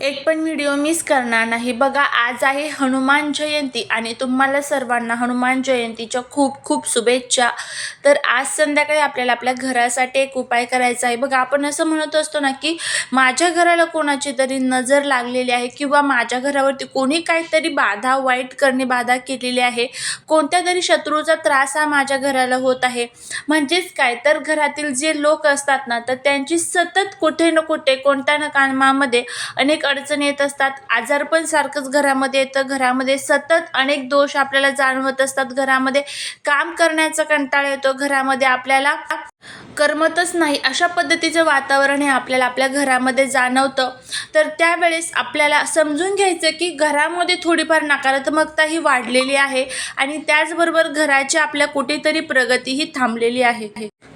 एक पण video miss करणार नाही. बघा आज आहे हनुमान जयंती आणि तुम्हाला सर्वांना हनुमान जयंतीच्या खूप खूप शुभेच्छा. तर आज संध्याकाळी आपल्याला आपल्या घरासाठी एक उपाय करायचा आहे. बघा आपण असं म्हणत असतो ना की माझ्या घराला कोणाची तरी नजर लागलेली आहे किंवा माझ्या घरावरती कोणी काहीतरी बाधा वाईट करणे बाधा केलेली आहे. कोणत्या तरी शत्रूचा त्रास हा माझ्या घराला होत आहे. म्हणजेच काय? तर घरातील जे लोक असतात ना तर त्यांची सतत कुठे ना कुठे कोणत्या ना कामामध्ये अनेक अडचणी येत असतात. आजार पण सारखंच घरामध्ये येतं. घरामध्ये सतत अनेक दोष आपल्याला जाणवत असतात. घरामध्ये काम करण्याचा कंटाळा येतो. घरामध्ये आपल्याला करमतच नाही अशा पद्धतीचं वातावरण हे आपल्याला आपल्या घरामध्ये जाणवतं. तर त्यावेळेस आपल्याला समजून घ्यायचं की घरामध्ये थोडीफार नकारात्मकता ही वाढलेली आहे आणि त्याचबरोबर घराची आपल्या कुठेतरी प्रगती ही थांबलेली आहे.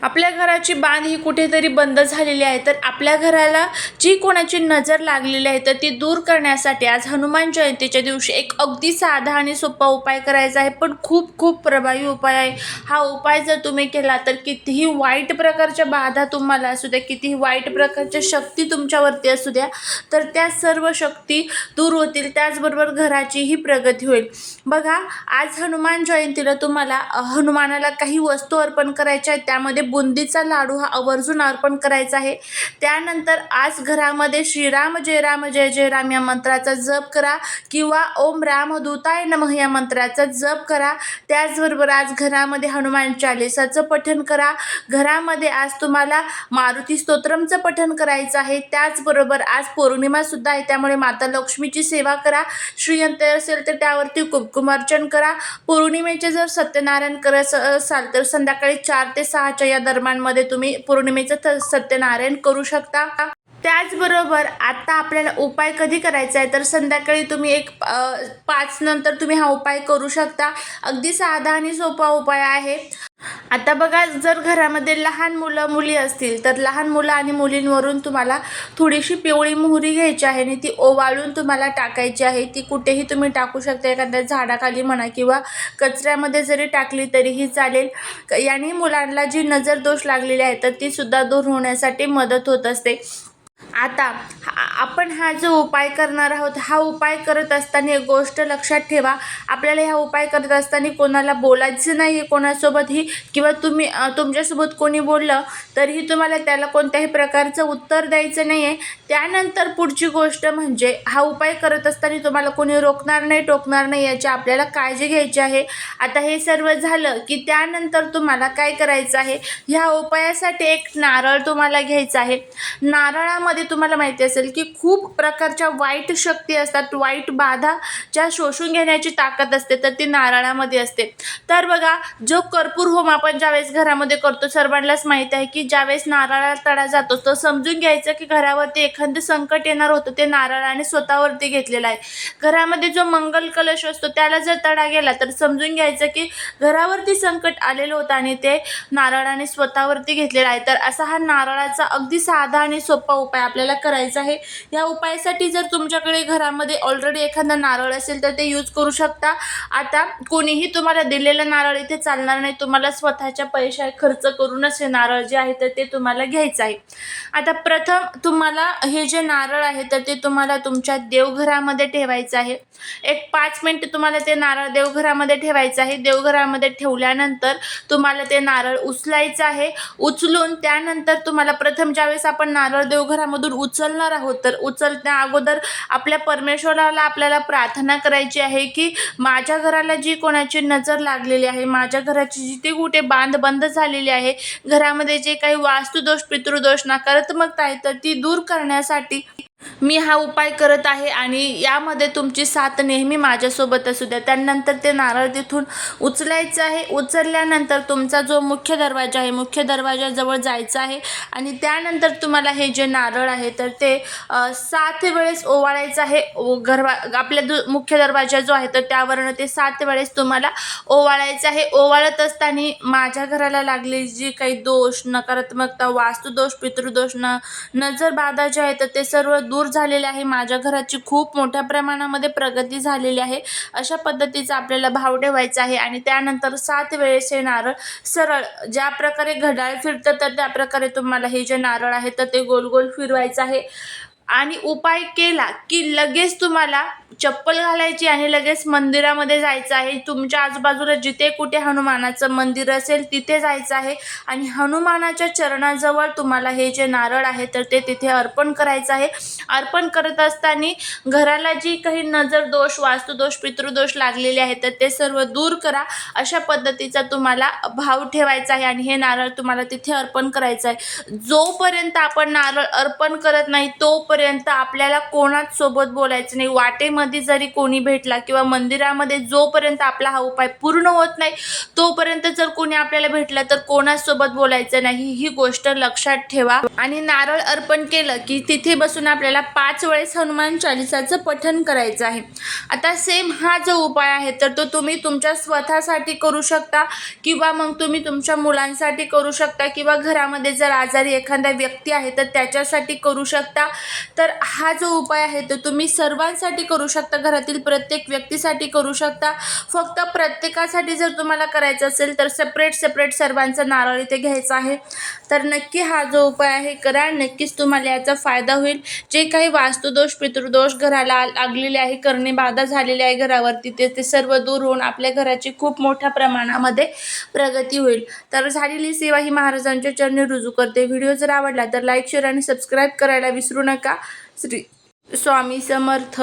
आपल्या घराची बांध ही कुठेतरी बंद झालेली आहे. तर आपल्या घराला जी कोणाची नजर लागलेली आहे तर ती दूर करण्यासाठी आज हनुमान जयंतीच्या दिवशी एक अगदी साधा आणि सोपा उपाय करायचा आहे. पण खूप खूप प्रभावी उपाय आहे. हा उपाय जर तुम्ही केला तर कितीही वाईट प्रकारच्या बाधा तुम्हाला असू द्या कितीही वाईट प्रकारच्या शक्ती तुमच्यावरती असू द्या तर त्या सर्व शक्ती दूर होतील त्याचबरोबर घराचीही प्रगती होईल. बघा आज हनुमान जयंतीला तुम्हाला हनुमानाला काही वस्तू अर्पण करायच्या आहेत त्यामध्ये बुंदीचा लाडू हा आवर्जून अर्पण करायचा आहे. त्यानंतर आज घरामध्ये श्रीराम जय राम जय जय राम या मंत्राचा जप करा किंवा ओम राम दूताय नमः या मंत्राचा जप करा. त्याचबरोबर आज घरामध्ये हनुमान चालिसाचं पठण करा. घरामध्ये आज तुम्हाला मारुती स्तोत्रमचं पठण करायचं आहे. त्याचबरोबर आज पौर्णिमासुद्धा आहे. त्यामुळे माता लक्ष्मीची सेवा करा. श्रीयंत असेल तर त्यावरती कुमकुमार्चन करा. पौर्णिमेचे जर सत्यनारायण करत असाल तर संध्याकाळी चार ते सहाच्या या दरम्यानमध्ये तुम्ही पौर्णिमेचं सत्यनारायण करू शकता. त्याचबरोबर आता आपल्याला उपाय कधी करायचा आहे? तर संध्याकाळी तुम्ही एक पाच नंतर तुम्ही हा उपाय करू शकता. अगदी साधा आणि सोपा उपाय आहे. आता बघा जर घरामध्ये लहान मुलं मुली असतील तर लहान मुलं आणि मुलींवरून तुम्हाला थोडीशी पिवळी मोहरी घ्यायची आहे आणि ती ओवाळून तुम्हाला टाकायची आहे. ती कुठेही तुम्ही टाकू शकता एखाद्या झाडाखाली म्हणा किंवा कचऱ्यामध्ये जरी टाकली तरीही चालेल. याने मुलांना जी नजर दोष लागलेली आहे तर ती सुद्धा दूर होण्यासाठी मदत होत असते. आता आपण हा जो उपाय करणार आहोत हा उपाय करत असताना एक गोष्ट लक्षात ठेवा. आपल्याला हा उपाय करत असताना कोणाला बोलायचं नाही आहे कोणासोबतही किंवा तुम्ही तुमच्यासोबत कोणी बोललं तरीही तुम्हाला त्याला कोणत्याही प्रकारचं उत्तर द्यायचं नाही आहे त्यानंतर पुढची गोष्ट म्हणजे हा उपाय करत असताना तुम्हाला कोणी रोखणार नाही टोकणार नाही याची आपल्याला काळजी घ्यायची आहे. आता हे सर्व झालं की त्यानंतर तुम्हाला काय करायचं आहे? ह्या उपायासाठी एक नारळ तुम्हाला घ्यायचा आहे. नारळामध्ये तुम्हाला माहिती असेल की खूप प्रकारच्या वाईट शक्ती असतात. वाईट बाधा ज्या शोषून घेण्याची ताकद असते तर ती नारळामध्ये असते. तर बघा जो कर्पूर होम आपण ज्यावेळेस घरामध्ये करतो सर्वांनाच माहीत आहे की ज्यावेळेस नारळाला तडा जातो तर समजून घ्यायचं की घरावरती एखादं संकट येणार होतं ते नारळाने स्वतःवरती घेतलेलं आहे. घरामध्ये जो मंगल कलश असतो त्याला जर तडा गेला तर समजून घ्यायचं की घरावरती संकट आलेलं होतं आणि ते नारळाने स्वतःवरती घेतलेलं आहे. तर असा हा नारळाचा अगदी साधा आणि सोपा उपाय उपाय आपल्याला करायचा आहे. या उपायासाठी जर तुमच्याकडे घरामध्ये ऑलरेडी एखादा नारळ असेल तर ते यूज करू शकता. आता कोणीही तुम्हाला दिलेलं नारळ इथे चालणार नाही. तुम्हाला स्वतःच्या पैशा खर्च करूनच हे नारळ जे आहे तर ते तुम्हाला घ्यायचं आहे. आता प्रथम तुम्हाला हे जे नारळ आहे तर ते तुम्हाला तुमच्या देवघरामध्ये ठेवायचं आहे. एक पाच मिनटं तुम्हाला ते नारळ देवघरामध्ये ठेवायचं आहे. देवघरामध्ये ठेवल्यानंतर तुम्हाला ते नारळ उचलायचं आहे. उचलून त्यानंतर तुम्हाला प्रथम ज्यावेळेस आपण नारळ घरामधून उचलणार आहोत. तर उचलण्या अगोदर आपल्या परमेश्वराला आपल्याला प्रार्थना करायची आहे की माझ्या घराला जी कोणाची नजर लागलेली आहे माझ्या घराची जिथे कुठे बांध बंद झालेली आहे घरामध्ये जे काही वास्तुदोष पितृदोष नकारात्मकता आहे तर ती दूर करण्यासाठी मी हा उपाय करत आहे आणि यामध्ये तुमची साथ नेहमी माझ्यासोबत असू द्या. त्यानंतर ते नारळ तिथून उचलायचं आहे. उचलल्यानंतर तुमचा जो मुख्य दरवाजा आहे मुख्य दरवाजाजवळ जायचं आहे आणि त्यानंतर तुम्हाला हे जे नारळ आहे तर ते सात वेळेस ओवाळायचं आहे. ओ- गरवा आपल्या दु मुख्य दरवाजा जो आहे तर त्यावरनं ते सात वेळेस तुम्हाला ओवाळायचं आहे. ओवाळत असताना माझ्या घराला लागलेली जी काही दोष नकारात्मकता वास्तुदोष पितृदोष न नजर बाधा जे आहे तर ते सर्व दूर झालेले आहे. माझ्या घराची खूप मोठ्या प्रमाणामध्ये प्रगती झालेली आहे. अशा पद्धतीचा आपल्याला भाव ठेवायचा आहे आणि त्यानंतर सात वेळेस हे नारळ सरळ ज्या प्रकारे घड्याळ फिरतं तर त्या प्रकारे तुम्हाला हे जे नारळ आहे तर ते गोल गोल फिरवायचं आहे. आणि उपाय केला की लगेच तुम्हाला चप्पल घालायची आणि लगेच मंदिरामध्ये जायचं आहे. तुमच्या आजूबाजूला जिथे कुठे हनुमानाचं मंदिर असेल तिथे जायचं आहे. आणि हनुमानाच्या चरणाजवळ तुम्हाला हे जे नारळ आहे तर ते तिथे अर्पण करायचं आहे. अर्पण करत असताना घराला जी काही नजर दोष वास्तुदोष पितृदोष लागलेले आहेत तर ते सर्व दूर करा. अशा पद्धतीचा तुम्हाला भाव ठेवायचा आहे आणि हे नारळ तुम्हाला तिथे अर्पण करायचं आहे. जोपर्यंत आपण नारळ अर्पण करत नाही तोपर्यंत आपल्याला कोणाच सोबत बोलायचं नाही. वाटेमध्ये जरी कोणी भेटला किंवा मंदिरामध्ये जोपर्यंत आपला हा उपाय पूर्ण होत नाही तोपर्यंत जर कोणी आपल्याला भेटला तर कोणासोबत बोलायचं नाही ही गोष्ट लक्षात ठेवा. आणि नारळ अर्पण केलं की तिथे बसून आपल्याला पाच वेळेस हनुमान चालिसाचं पठन करायचं आहे. आता सेम हा जो उपाय आहे तर तो तुम्ही तुमच्या स्वतःसाठी करू शकता किंवा मग तुम्ही तुमच्या मुलांसाठी करू शकता किंवा घरामध्ये जर आजारी एखादा व्यक्ती आहे तर त्याच्यासाठी करू शकता. तर हा जो उपाय आहे तो तुम्ही सर्वांसाठी करू शकता घरातील प्रत्येक व्यक्तीसाठी करू शकता. फक्त प्रत्येकासाठी जर तुम्हाला करायचं असेल तर सेपरेट सेपरेट सर्वांचा नारळ इथे घ्यायचा आहे. तर नक्की हा जो उपाय आहे करा. नक्कीच तुम्हाला याचा फायदा होईल. जे काही वास्तुदोष पितृदोष घराला लागलेले आहे करणे बाधा झालेली आहे घरावरती ते ते सर्व दूर होऊन आपल्या घराची खूप मोठ्या प्रमाणामध्ये प्रगती होईल. तर झालेली सेवा ही महाराजांच्या चरणी रुजू करते. व्हिडिओ जर आवडला तर लाईक शेअर आणि सबस्क्राईब करायला विसरू नका. श्री स्वामी समर्थ.